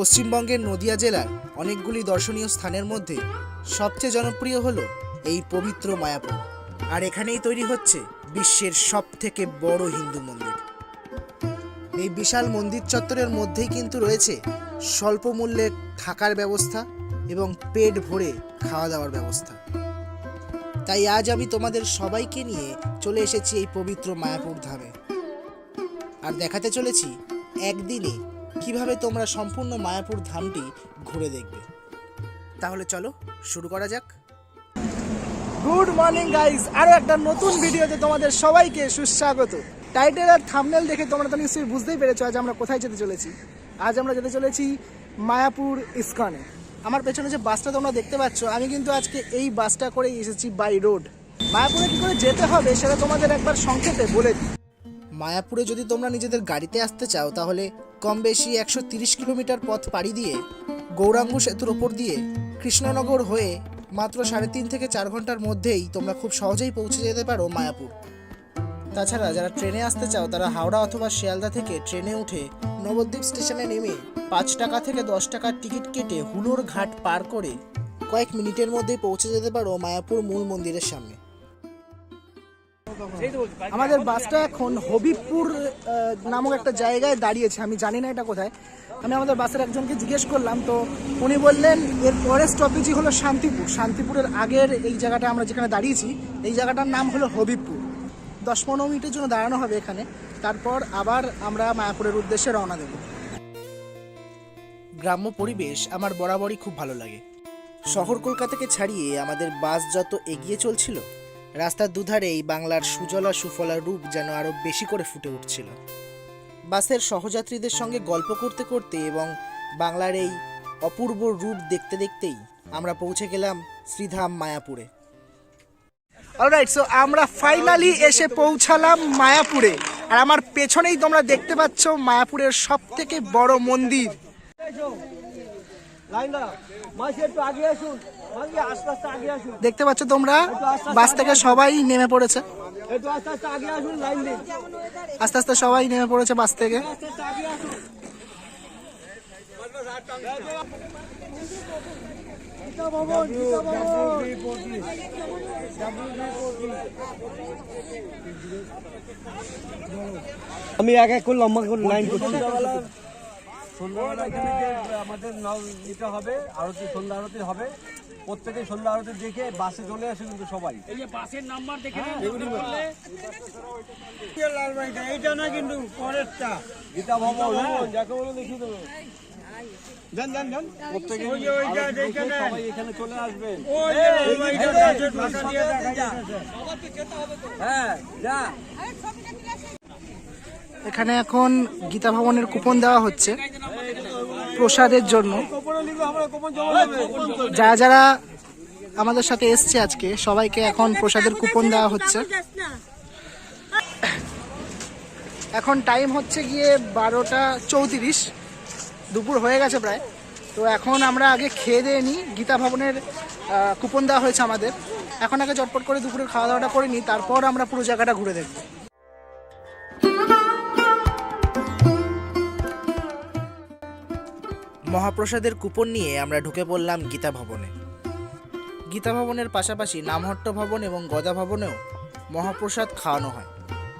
পশ্চিমবঙ্গের নদিয়া জেলার অনেকগুলি দর্শনীয় স্থানের মধ্যে সবচেয়ে জনপ্রিয় হলো এই পবিত্র মায়াপুর। আর এখানেই তৈরি হচ্ছে বিশ্বের সব থেকে বড় হিন্দু মন্দির। এই বিশাল মন্দির চত্বরের মধ্যেই কিন্তু রয়েছে স্বল্প মূল্যে থাকার ব্যবস্থা এবং পেট ভরে খাওয়া দাওয়ার ব্যবস্থা। তাই আজ আমি তোমাদের সবাইকে নিয়ে চলে এসেছি এই পবিত্র মায়াপুর ধামে। আর দেখাতে চলেছি একদিনে কীভাবে তোমরা সম্পূর্ণ মায়াপুর ধামটি ঘুরে দেখবে? তাহলে চলো, শুরু করা যাক। Good morning, guys. আরও একটা নতুন ভিডিওতে তোমাদের সবাইকে সুস্বাগত। টাইটেল আর থামনেল দেখে তোমরা তো নিশ্চয়ই বুঝতেই পেরেছ আজ আমরা কোথায় যেতে চলেছি। আজ আমরা যেতে চলেছি মায়াপুর ইস্কনে। আমার পেছনে যে বাসটা তোমরা দেখতে পাচ্ছ, আমি কিন্তু আজকে এই বাসটা করেই এসেছি বাই রোড মায়াপুরে কি করে যেতে হবে সেটা তোমাদের একবার সংক্ষেপে বলে দিই। মায়াপুরে যদি তোমরা নিজেদের গাড়িতে আসতে চাও, তাহলে কম বেশি একশো কিলোমিটার পথ পাড়ি দিয়ে গৌরাঙ্গ সেতুর ওপর দিয়ে কৃষ্ণনগর হয়ে মাত্র সাড়ে তিন থেকে চার ঘণ্টার মধ্যেই তোমরা খুব সহজেই পৌঁছে যেতে পারো মায়াপুর। তাছাড়া যারা ট্রেনে আসতে চাও, তারা হাওড়া অথবা শিয়ালদা থেকে ট্রেনে উঠে নবদ্বীপ স্টেশনে নেমে পাঁচ টাকা থেকে দশ টাকার টিকিট কেটে হুলোর ঘাট পার করে কয়েক মিনিটের মধ্যেই পৌঁছে যেতে পারো মায়াপুর মূল মন্দিরের সামনে। আমাদের বাসটা এখন হবিবপুর নামক একটা জায়গায় দাঁড়িয়েছে। আমি জানি না এটা কোথায়। আমি আমাদের বাসের একজনকে জিজ্ঞেস করলাম, তো উনি বললেন, এর পরের স্টপেজই হলো শান্তিপুর। শান্তিপুরের আগের এই জায়গাটা আমরা যেখানে দাঁড়িয়েছি, এই জায়গাটার নাম হলো হবিবপুর। দশ পনেরো মিনিটের জন্য দাঁড়ানো হবে এখানে। তারপর আবার আমরা মায়াপুরের উদ্দেশ্যে রওনা দেবো। গ্রাম্য পরিবেশ আমার বরাবরই খুব ভালো লাগে। শহর কলকাতাকে ছাড়িয়ে আমাদের বাস যত এগিয়ে চলছিল রাস্তার দুধারে এই বাংলার সুজলা সুফলা রূপ যেন আরও বেশি করে ফুটে উঠছিল। বাসের সহযাত্রীদের সঙ্গে গল্প করতে করতে এবং বাংলার এই অপূর্ব রূপ দেখতে দেখতেই আমরা পৌঁছে গেলাম শ্রীধাম মায়াপুরে। অলরাইট সো আমরা ফাইনালি এসে পৌঁছালাম মায়াপুরে। আর আমার পেছনেই তোমরা দেখতে পাচ্ছ মায়াপুরের সব থেকে বড় মন্দির। লাইন একটু আগে আসুন। দেখতে পাচ্ছ তোমরা? বাস থেকে সবাই নেমে পড়েছে। আস্তে আস্তে সবাই নেমে পড়েছে বাস থেকে। আমি এক এক করে লম্বা করে লাইন করছি। সন্ধ্যাবেলা এখানে যে আমাদের নাও- ইটা হবে আরতি সন্ধ্যা আরতি হবে। প্রত্যেকে সন্ধ্যা আরতি দেখে বাসে চলে আসে কিন্তু সবাই। এই যে বাসের নাম্বার দেখে এইটা না কিন্তু পরেরটা গীতা ভবন হ্যাঁ যাকে বলে দেবো। দেখে সবাই এখানে চলে আসবেন হ্যাঁ যা এখানে এখন গীতা ভবনের কুপন দেওয়া হচ্ছে। প্রসাদের জন্য। যারা যারা আমাদের সাথে এসছে আজকে, সবাইকে এখন প্রসাদের কুপন দেওয়া হচ্ছে। এখন টাইম হচ্ছে গিয়ে বারোটা চৌত্রিশ। দুপুর হয়ে গেছে প্রায়। তো এখন আমরা আগে খেয়ে দিয়ে নিই। গীতা ভবনের কুপন দেওয়া হয়েছে আমাদের। এখন আগে চটপট করে দুপুরের খাওয়া দাওয়াটা করে নিই। তারপর আমরা পুরো জায়গাটা ঘুরে দেখব। মহাপ্রসাদের কুপন নিয়ে আমরা ঢুকে পড়লাম গীতা ভবনে। গীতা ভবনের পাশাপাশি নামহট্ট ভবন এবং গদা ভবনেও মহাপ্রসাদ খাওয়ানো হয়।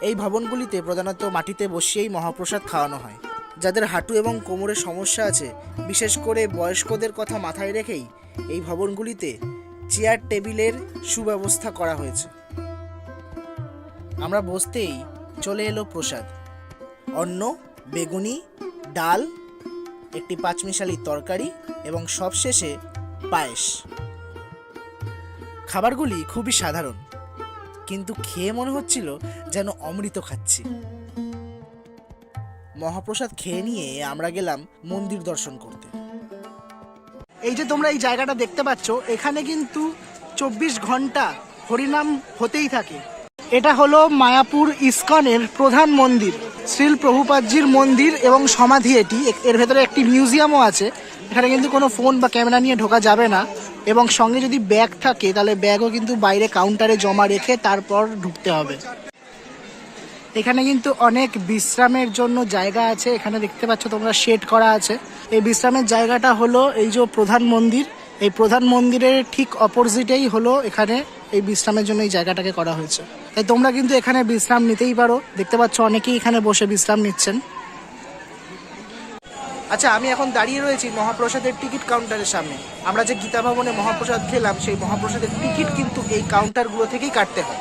এই ভবনগুলিতে প্রধানত মাটিতে বসিয়েই মহাপ্রসাদ খাওয়ানো হয়। যাদের হাঁটু এবং কোমরের সমস্যা আছে, বিশেষ করে বয়স্কদের কথা মাথায় রেখেই এই ভবনগুলিতে চেয়ার টেবিলের সুব্যবস্থা করা হয়েছে। আমরা বসতেই চলে এলো প্রসাদ। অন্ন, বেগুনি, ডাল একটি পাঁচমিশালি তরকারি এবং সবশেষে পায়েস। খাবারগুলি খুবই সাধারণ, কিন্তু খেয়ে মনে হচ্ছিল যেন অমৃত খাচ্ছি। মহাপ্রসাদ খেয়ে নিয়ে আমরা গেলাম মন্দির দর্শন করতে। এই যে তোমরা এই জায়গাটা দেখতে পাচ্ছ, এখানে কিন্তু চব্বিশ ঘণ্টা হরিনাম হতেই থাকে। এটা হলো মায়াপুর ইস্কনের প্রধান মন্দির। শ্রীল প্রভুপাদজির মন্দির এবং সমাধি এটি। এর ভেতরে একটি মিউজিয়ামও আছে। এখানে কিন্তু কোনো ফোন বা ক্যামেরা নিয়ে ঢোকা যাবে না। এবং সঙ্গে যদি ব্যাগ থাকে, তাহলে ব্যাগও কিন্তু বাইরে কাউন্টারে জমা রেখে তারপর ঢুকতে হবে। এখানে কিন্তু অনেক বিশ্রামের জন্য জায়গা আছে। এখানে দেখতে পাচ্ছ তোমরা শেড করা আছে। এই বিশ্রামের জায়গাটা হলো এই যে প্রধান মন্দির। এই প্রধান মন্দিরের ঠিক অপোজিটেই হলো এখানে এই বিশ্রামের জন্য এই জায়গাটাকে করা হয়েছে। তাই তোমরা কিন্তু এখানে বিশ্রাম নিতেই পারো। দেখতে পাচ্ছ অনেকেই এখানে বসে বিশ্রাম নিচ্ছেন। আচ্ছা আমি এখন দাঁড়িয়ে রয়েছি মহাপ্রসাদের টিকিট কাউন্টারের সামনে। আমরা যে গীতা ভবনে মহাপ্রসাদ খেলাম, সেই মহাপ্রসাদের টিকিট কিন্তু এই কাউন্টারগুলো থেকেই কাটতে হয়।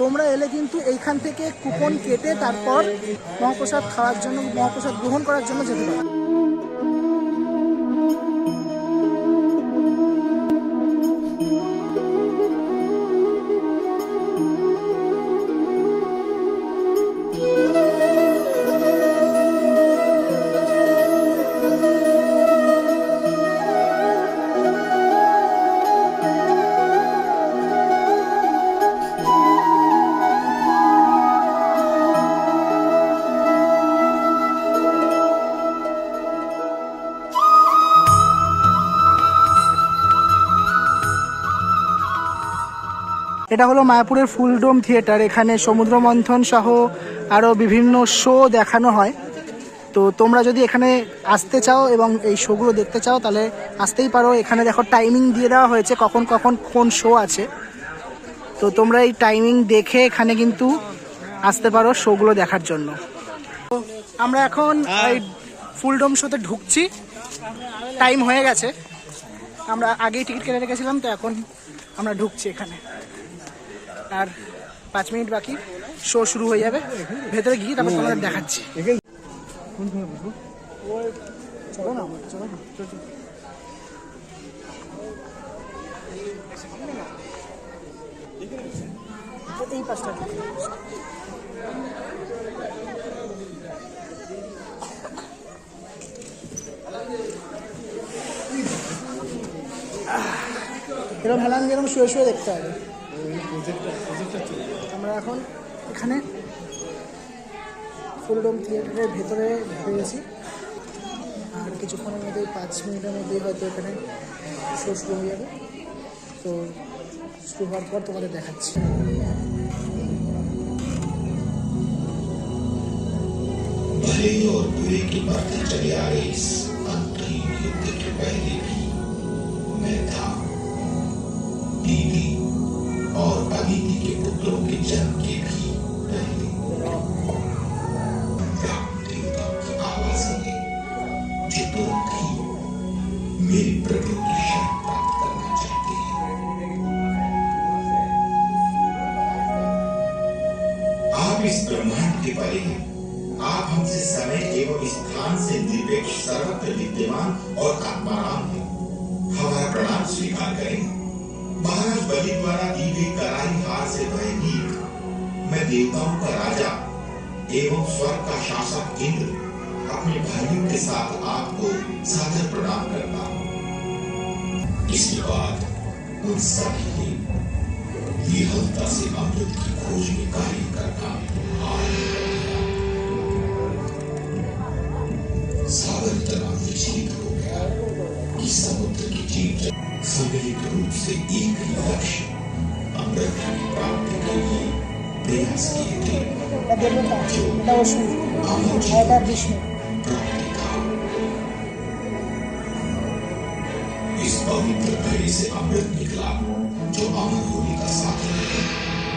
তোমরা এলে কিন্তু এইখান থেকে কুপন কেটে তারপর মহাপ্রসাদ খাওয়ার জন্য, মহাপ্রসাদ গ্রহণ করার জন্য যেতে পারো। এটা হলো মায়াপুরের ফুলডোম থিয়েটার। এখানে সমুদ্র মন্থন সহ আরও বিভিন্ন শো দেখানো হয়। তো তোমরা যদি এখানে আসতে চাও এবং এই শোগুলো দেখতে চাও তাহলে আসতেই পারো। এখানে দেখো টাইমিং দিয়ে দেওয়া হয়েছে কখন কখন কোন শো আছে। তো তোমরা এই টাইমিং দেখে এখানে কিন্তু আসতে পারো শোগুলো দেখার জন্য। তো আমরা এখন এই ফুলডোম শোতে ঢুকছি। টাইম হয়ে গেছে। আমরা আগেই টিকিট কেটে রেখেছিলাম তো এখন আমরা ঢুকছি এখানে। আর পাঁচ মিনিট বাকি। শো শুরু হয়ে যাবে। ভেতরে গিয়ে তারপর তোমাদের দেখাচ্ছি। চলো এরকম হেলান যেরকম শুয়ে শুয়ে দেখতে হবে। ফুলডোম থিয়েটারের ভেতরে ঢুকেছি আর কিছুক্ষণের মধ্যেই পাঁচ মিনিটের মধ্যেই হয়তো এখানে শো শুরু হয়ে যাবে তো শুরু হওয়ার পর তোমাদের দেখাচ্ছি भले और बुरे की बढ़ते चले आ रहे इस अंतहीन युद्ध के पहले भी मैं था दीदी और अदिति के पुत्रों के जन्म के भी पहले मेरी प्रभु की प्राप्त करना चाहते हैं आप इस ब्रह्मांड के परे हैं आप हमसे समय एवं स्थान से निरपेक्ष सर्वत्र विद्यमान और आत्माराम हैं हमारा प्रणाम स्वीकार करें महाराज बलि द्वारा दी गई करारी हार से भयभीत मैं देवताओं का राजा एवं स्वर्ग का शासक इंद्र अपने भाइयों के साथ आपको सादर प्रणाम करता हूँ इसके बाद उन सभी ने विहलता से अमृत की खोज में कार्य करना सागर विचलित हो गया। कि समुद्र के जीव सम्मिलित रूप से एक ही लक्ष्य अमृत की प्राप्ति के लिए प्रयास किए थे। जो अमर इस पवित्र घड़े से अमृत निकला जो अमर होने का साधन है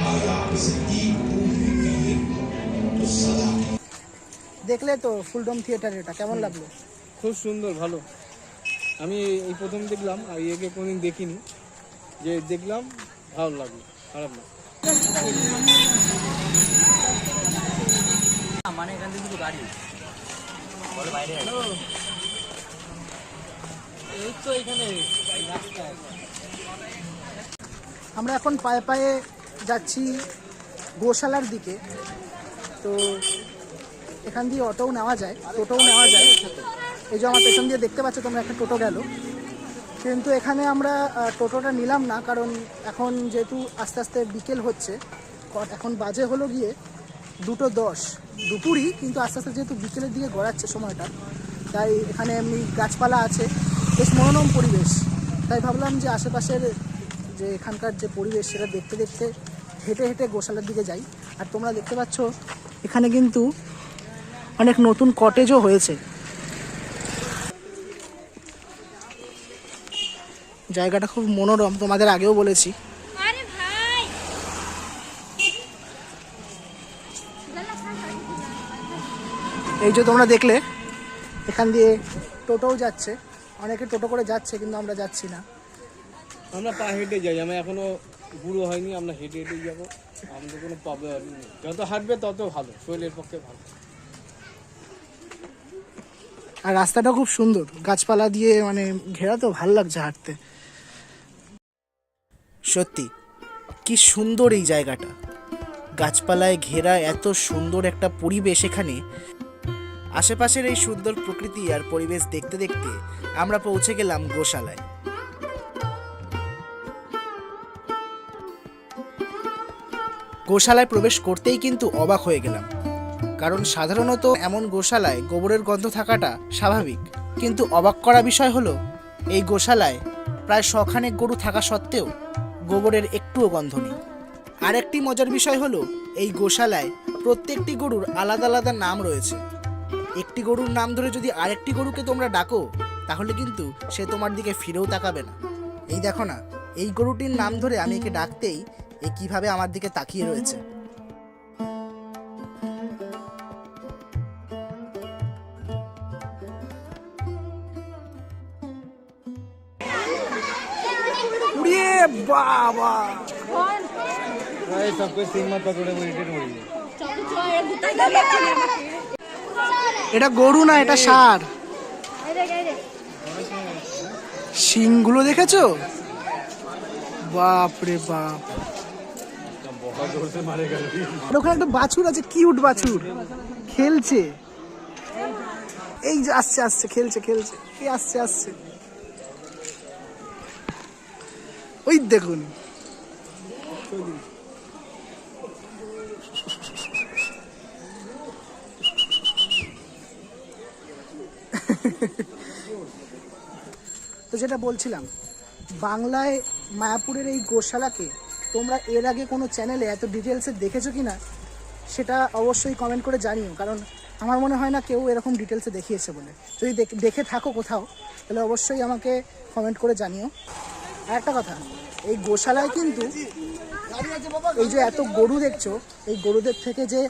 अगर आप इसे एक बूंद भी पिए तो सदा के দেখলে তো ফুলডোম থিয়েটার এটা কেমন লাগলো খুব সুন্দর ভালো আমি এই প্রথম দেখলাম আর একে কোনোদিন দেখিনি যে দেখলাম ভালো লাগলো খারাপ না এই তো এখানে রাস্তায় আমরা এখন পায়ে পায়ে যাচ্ছি গোশালার দিকে। তো এখান দিয়ে অটোও নেওয়া যায়, টোটোও নেওয়া যায়। এই যে আমার পেছন দিয়ে দেখতে পাচ্ছ তোমরা, একটা টোটো গেল। কিন্তু এখানে আমরা টোটোটা নিলাম না, কারণ এখন যেহেতু আস্তে আস্তে বিকেল হচ্ছে এখন বাজে হলো গিয়ে দুটো দশ, দুপুরই, কিন্তু আস্তে আস্তে যেহেতু বিকেলের দিকে গড়াচ্ছে সময়টা, তাই এখানে এমনি গাছপালা আছে। বেশ মনোরম পরিবেশ। তাই ভাবলাম যে আশেপাশের যে এখানকার যে পরিবেশ সেটা দেখতে দেখতে হেঁটে হেঁটে গোশালার দিকে যাই। আর তোমরা দেখতে পাচ্ছ এখানে কিন্তু অনেক নতুন কটেজও হয়েছে। জায়গাটা খুব মনোরম তোমাদের আগেও বলেছি। এই যে তোমরা দেখলে এখান দিয়ে টোটোও যাচ্ছে। অনেকে টোটো করে যাচ্ছে কিন্তু আমরা যাচ্ছি না। আমরা পা হেঁটে যাই আমি এখনও বুড়ো হয়নি আমরা হেঁটে হেঁটেই যাব। আমাদের কোনো প্রবলেম নেই। যত হাঁটবে তত ভালো শরীরের পক্ষে ভালো। আর রাস্তাটা খুব সুন্দর গাছপালা দিয়ে মানে ঘেরা তো ভালো লাগছে হাঁটতে। সত্যি কি সুন্দর এই জায়গাটা। গাছপালায় ঘেরা এত সুন্দর একটা পরিবেশ এখানে। আশেপাশের এই সুন্দর প্রকৃতি আর পরিবেশ দেখতে দেখতে আমরা পৌঁছে গেলাম গোশালায়। গোশালায় প্রবেশ করতেই কিন্তু অবাক হয়ে গেলাম। কারণ সাধারণত এমন গোশালায় গোবরের গন্ধ থাকাটা স্বাভাবিক। কিন্তু অবাক করা বিষয় হলো, এই গোশালায় প্রায় শখানেক গরু থাকা সত্ত্বেও গোবরের একটুও গন্ধ নেই। আরেকটি মজার বিষয় হলো, এই গোশালায় প্রত্যেকটি গরুর আলাদা আলাদা নাম রয়েছে। একটি গরুর নাম ধরে যদি আরেকটি গরুকে তোমরা ডাকো তাহলে কিন্তু সে তোমার দিকে ফিরেও তাকাবে না। এই দেখো না এই গরুটির নাম ধরে আমি একে ডাকতেই এ কীভাবে আমার দিকে তাকিয়ে রয়েছে। বাবা! এই সব কিছু সিং মাত পকড়ে মেডিটেট মরি এটা গরু না, এটা সার শিংগুলো দেখেছ? বাপ রে বাপ। ওখানে একটা বাছুর আছে, কিউট বাছুর। খেলছে। এই যে আসছে আসছে, খেলছে খেলছে। এই আসছে আসছে। ওই দেখুন। তো যেটা বলছিলাম, বাংলায় মায়াপুরের এই গোশালাকে তোমরা এর আগে কোনো চ্যানেলে এত ডিটেলসে দেখেছ কি না সেটা অবশ্যই কমেন্ট করে জানিও। কারণ আমার মনে হয় না কেউ এরকম ডিটেলসে দেখিয়েছে বলে। যদি দেখে থাকো কোথাও, তাহলে অবশ্যই আমাকে কমেন্ট করে জানিও। আর একটা কথা, এই গোশালায় কিন্তু এই যে এত গরু দেখছ, এই গরুদের থেকে যে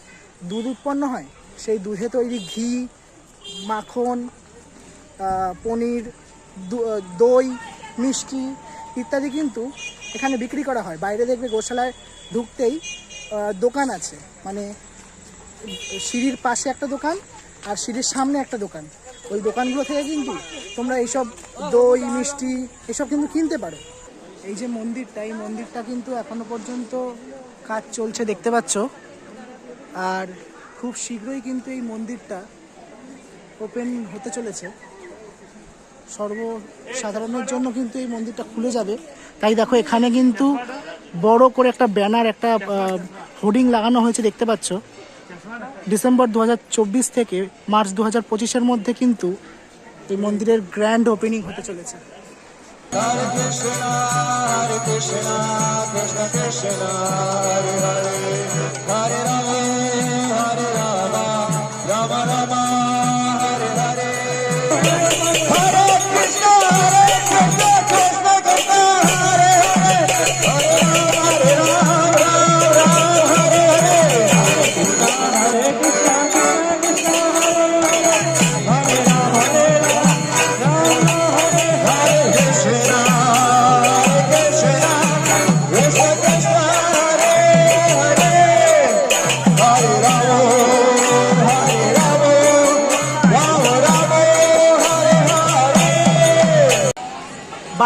দুধ উৎপন্ন হয়, সেই দুধে তৈরি ঘি, মাখন পনির দই, মিষ্টি ইত্যাদি কিন্তু এখানে বিক্রি করা হয়। বাইরে দেখবে গোশালায় ঢুকতেই দোকান আছে। মানে সিঁড়ির পাশে একটা দোকান আর সিঁড়ির সামনে একটা দোকান। ওই দোকানগুলো থেকে কিন্তু তোমরা এইসব দই, মিষ্টি এসব কিন্তু কিনতে পারো। এই যে মন্দিরটা, এই মন্দিরটা কিন্তু এখনও পর্যন্ত কাজ চলছে, দেখতে পাচ্ছ। আর খুব শীঘ্রই কিন্তু এই মন্দিরটা ওপেন হতে চলেছে। সর্বসাধারণের জন্য কিন্তু এই মন্দিরটা খুলে যাবে। তাই দেখো, এখানে কিন্তু বড় করে একটা ব্যানার, একটা হোর্ডিং লাগানো হয়েছে, দেখতে পাচ্ছ? ডিসেম্বর দু হাজার চব্বিশ থেকে মার্চ দু হাজার মধ্যে কিন্তু এই মন্দিরের গ্র্যান্ড ওপেনিং হতে চলেছে।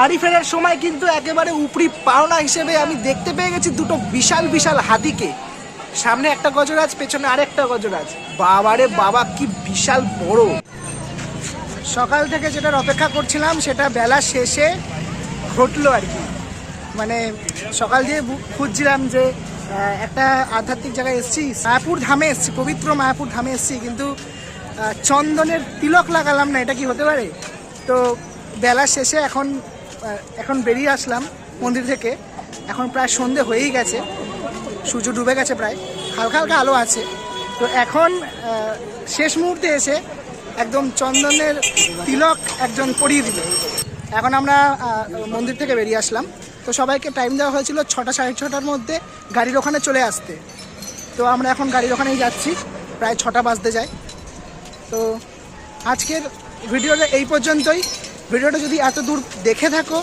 বাড়ি ফেরার সময় কিন্তু একেবারে উপরি পাওনা হিসেবে আমি দেখতে পেয়ে গেছি দুটো বিশাল বিশাল হাতিকে। সামনে একটা গজরাজ, পেছনে আরেকটা গজরাজ। বাবারে বাবা, কি বিশাল বড়। সকাল থেকে যেটার অপেক্ষা করছিলাম, সেটা বেলা শেষে ঘটলো আর কি। মানে সকাল দিয়ে খুঁজছিলাম যে একটা আধ্যাত্মিক জায়গায় এসেছি, মায়াপুর ধামে এসেছি, পবিত্র মায়াপুর ধামে এসেছি, কিন্তু চন্দনের তিলক লাগালাম না, এটা কি হতে পারে? তো বেলা শেষে এখন এখন বেরিয়ে আসলাম মন্দির থেকে। এখন প্রায় সন্ধে হয়েই গেছে। সূর্য ডুবে গেছে প্রায়। হালকা হালকা আলো আছে। তো এখন শেষ মুহূর্তে এসে একদম চন্দনের তিলক একজন পরিয়ে দিল। এখন আমরা মন্দির থেকে বেরিয়ে আসলাম। তো সবাইকে টাইম দেওয়া হয়েছিল ছটা সাড়ে ছটার মধ্যে গাড়ির ওখানে চলে আসতে। তো আমরা এখন গাড়ির ওখানেই যাচ্ছি। প্রায় ছটা বাজতে যায়। তো আজকের ভিডিওটা এই পর্যন্তই। ভিডিওটা যদি এত দূর দেখে থাকো,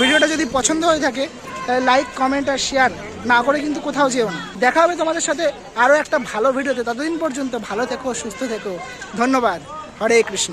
ভিডিওটা যদি পছন্দ হয়ে থাকে, তাহলে লাইক কমেন্ট আর শেয়ার না করে কিন্তু কোথাও যেও না। দেখা হবে তোমাদের সাথে আরও একটা ভালো ভিডিওতে। ততদিন পর্যন্ত ভালো থেকো, সুস্থ থেকো। ধন্যবাদ। হরে কৃষ্ণ।